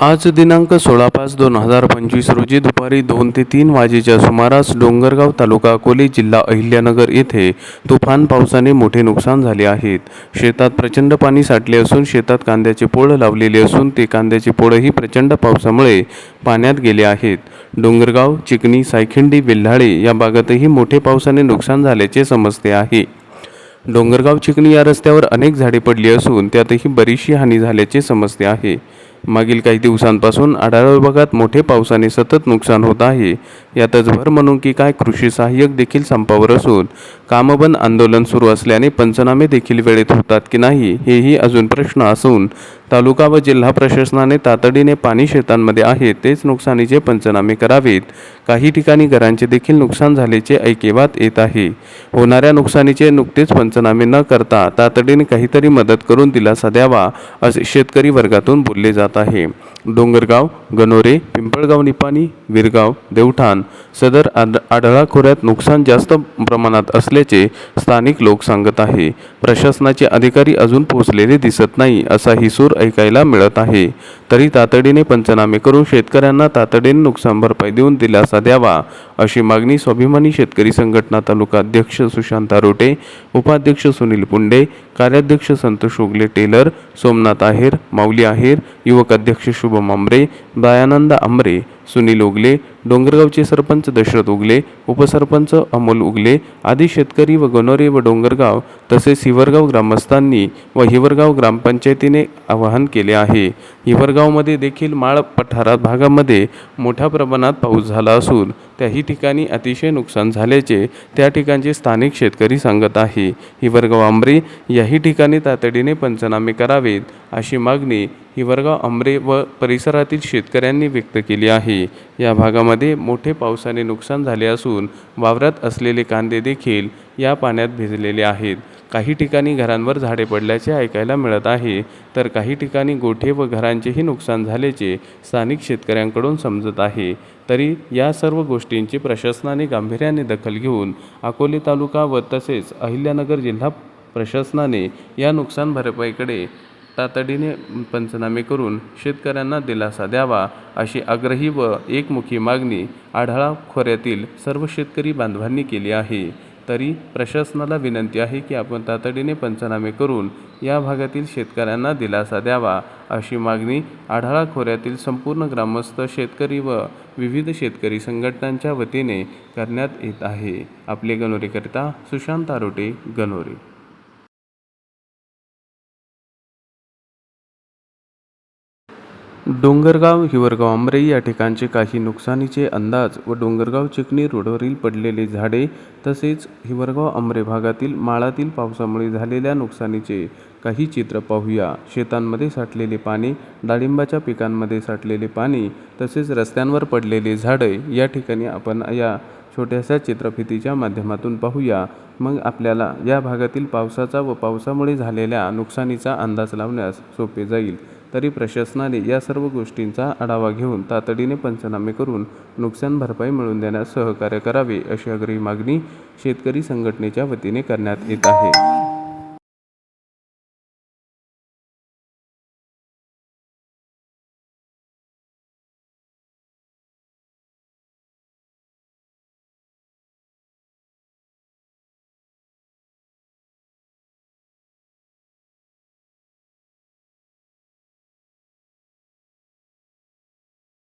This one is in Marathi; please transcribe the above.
आज दिनांक सोळा पाच दोन हजार पंचवीस रोजी दुपारी दोन ते तीन वाजेच्या सुमारास डोंगरगाव तालुका अकोले जिल्हा अहिल्यानगर येथे तुफान पावसाने मोठे नुकसान झाले आहेत. शेतात प्रचंड पाणी साठले असून शेतात कांद्याचे पोळ लावलेले असून ते कांद्याचे पोळही प्रचंड पावसामुळे पाण्यात गेले आहेत. डोंगरगाव चिकणी सायखिंडी वेल्हाळे या भागातही मोठे पावसाने नुकसान झाल्याचे समजते आहे. डोंगरगाव चिकणी या रस्त्यावर अनेक झाडे पडली असून त्यातही बरीचशी हानी झाल्याचे समजते आहे. मागील काही दिवसांपासून आढावा भागात मोठे पावसाने सतत नुकसान होत आहे. यातच भर म्हणून की काय कृषी सहाय्यक देखील संपावर असून कामबंद आंदोलन सुरू असल्याने पंचनामे देखील वेळेत होतात की नाही हेही अजून प्रश्न असून तालुका व जिल्हा प्रशासनाने तातडीने पाणी शेतांमध्ये आहे तेच नुकसानीचे पंचनामे करावेत. काही ठिकाणी घरांचे देखील नुकसान झाल्याचे ऐकेवात येत आहे. होणाऱ्या नुकसानीचे नुकतेच पंचनामे न करता तातडीने काहीतरी मदत करून दिलासा द्यावा असे शेतकरी वर्गातून बोलले जात आहे. डोंगरगाव गणोरे पिंपळगाव निपाणी विरगाव देवठाण सदर आड आढळा खोऱ्यात नुकसान जास्त प्रमाणात असल्याचे स्थानिक लोक सांगत आहे. प्रशासनाचे अधिकारी अजून पोहोचलेले दिसत नाही असाही सूर ऐकायला मिळत आहे. तरी तातडीने पंचनामे करून शेतकऱ्यांना तातडीने नुकसान भरपाई देऊन दिलासा द्यावा अशी मागणी स्वाभिमानी शेतकरी संघटना तालुका अध्यक्ष सुशांत आरोटे उपाध्यक्ष सुनील पुंडे कार्याध्यक्ष संतोष उगले टेलर सोमनाथ आहेर माऊली आहेर युवक अध्यक्ष शुभम आंबरे दयानंद आंबरे सुनील उगले डोंगरगावचे सरपंच दशरथ उगले उपसरपंच अमोल उगले आदी शेतकरी व गणोरे व डोंगरगाव तसेच हिवरगाव ग्रामस्थांनी व हिवरगाव ग्रामपंचायतीने आवाहन केले आहे. हिवरगावमध्ये देखील माळ पठारात भागामध्ये मोठ्या प्रमाणात पाऊस झाला असून त्याही ठिकाणी अतिशय नुकसान झाल्याचे त्या ठिकाणचे स्थानिक शेतकरी सांगत आहे. हिवरगाव आंबरे याही ठिकाणी तातडीने पंचनामे करावेत अशी मागणी हिवरगाव आंबरे व परिसरातील शेतकऱ्यांनी व्यक्त केली आहे. या भागामध्ये मोठे पावसाने नुकसान झाले असून वावरात असलेले कांदे देखील या पाण्यात भिजलेले आहेत. काही ठिकाणी घरांवर झाडे पडल्याचे ऐकायला मिळत आहे. तर काही ठिकाणी गोठे व घरांचेही नुकसान झाल्याचे स्थानिक शेतकऱ्यांकडून समजत आहे. तरी या सर्व गोष्टींची प्रशासनाने गांभीर्याने दखल घेऊन अकोले तालुका व तसेच अहिल्यानगर जिल्हा प्रशासनाने या नुकसान भरपाईकडे तातडीने पंचनामे करून शेतकऱ्यांना दिलासा द्यावा अशी आग्रही व एकमुखी मागणी आढाळा खोऱ्यातील सर्व शेतकरी बांधवांनी केली आहे. तरी प्रशासनाला विनंती आहे की आपण तातडीने पंचनामे करून या भागातील शेतकऱ्यांना दिलासा द्यावा. अशी मागणी आढाळा खोऱ्यातील संपूर्ण ग्रामस्थ शेतकरी व विविध शेतकरी संघटनांच्या वतीने करण्यात येत आहे. आपले गणोरीकरिता सुशांत आरोटे गणोरे. डोंगरगाव हिवरगाव आंबरे या ठिकाणचे काही नुकसानीचे अंदाज व डोंगरगाव चिकणी रोडवरील पडलेले झाडे तसेच हिवरगाव आंबरे भागातील माळातील पावसामुळे झालेल्या नुकसानीचे काही चित्र पाहूया. शेतांमध्ये साठलेले पाणी डाळिंबाच्या पिकांमध्ये साठलेले पाणी तसेच रस्त्यांवर पडलेले झाडे या ठिकाणी आपण या छोट्याशा चित्रफितीच्या माध्यमातून पाहूया. मग आपल्याला या भागातील पावसाचा व पावसामुळे झालेल्या नुकसानीचा अंदाज लावण्यास सोपे जाईल. तरी प्रशासनाने या सर्व गोष्टींचा आढावा घेऊन तातडीने पंचनामे करून नुकसान भरपाई मिळवून देण्यास सहकार्य करावे अशी आग्रही मागणी शेतकरी संघटनेच्या वतीने करण्यात येत आहे.